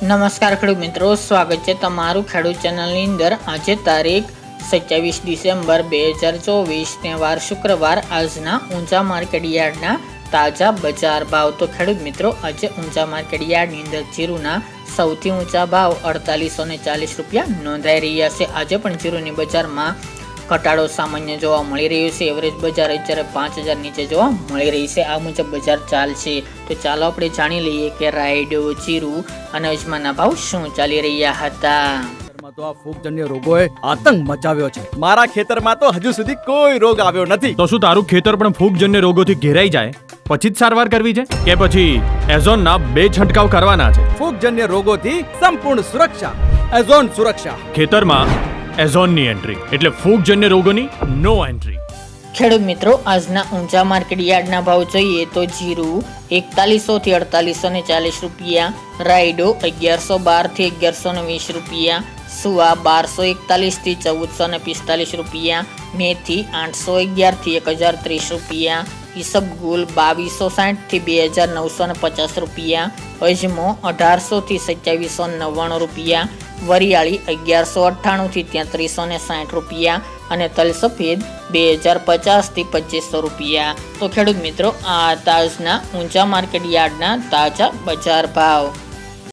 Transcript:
નમસ્કાર ખેડૂત મિત્રો, સ્વાગત છે તમારું ખેડૂત ચેનલની અંદર. આજે તારીખ સત્યાવીસ ડિસેમ્બર બે હજાર ચોવીસ વાર શુક્રવાર. આજના ઊંચા માર્કેટ યાર્ડના તાજા બજાર ભાવ. તો ખેડૂત મિત્રો, આજે ઊંચા માર્કેટ યાર્ડની અંદર જીરુના સૌથી ઊંચા ભાવ અડતાલીસો ચાલીસ રૂપિયા નોંધાઈ રહ્યા છે. આજે પણ જીરુની બજારમાં ઘટાડો સામાન્ય જોવા મળી રહ્યો છે. એવરેજ બજાર અત્યારે પાંચ હજાર નીચે જોવા મળી રહી છે. આ મુજબ બજાર ચાલશે. તો ચાલો આપણે જાણી લઈએ કે રાયડો જીરું અને અજમાના ભાવ શું ચાલી રહ્યા હતા. ખેતરમાં તો આ ફૂગજન્ય રોગોએ આતંક મચાવ્યો છે. મારા ખેતરમાં તો હજુ સુધી કોઈ રોગ આવ્યો નથી. તો શું તારું ખેતર પણ ફૂગજન્ય રોગોથી ઘેરાઈ જાય? પછી જ સારવાર કરવી છે? કે પછી એઝોનના બે છંટકાવ કરવાના છે? ફૂગજન્ય રોગોથી સંપૂર્ણ સુરક્ષા. એઝોન સુરક્ષા. ખેતરમાં એઝોનની એન્ટ્રી એટલે ફૂગજન્ય રોગોની નો એન્ટ્રી ખેડૂત મિત્રો, આજના ઊંચા માર્કેટ યાર્ડના ભાવ જોઈએ તો જીરું એકતાલીસો થી અડતાલીસો ને ચાલીસ રૂપિયા, રાયડો અગિયારસો બારથી અગિયારસો ને વીસ રૂપિયા, સુવા બારસો એકતાલીસથી ચૌદસો ને પિસ્તાલીસ રૂપિયા, મેથી આઠસો અગિયારથી એક હજાર ત્રીસ રૂપિયા ઈસબગુલ બાવીસો સાઠથી બે હજાર નવસો ને પચાસ રૂપિયા, અજમો અઢારસોથી સત્યાવીસો નવ્વાણું રૂપિયા, વરિયાળી અગિયારસો અઠ્ઠાણુંથી થી તેત્રીસો ને સાઠ રૂપિયા અને તલસફેદ બે હજાર પચાસથી પચીસો રૂપિયા. તો ખેડૂત મિત્રો, આ તાજના ઊંચા માર્કેટ યાર્ડના તાજા બજાર ભાવ.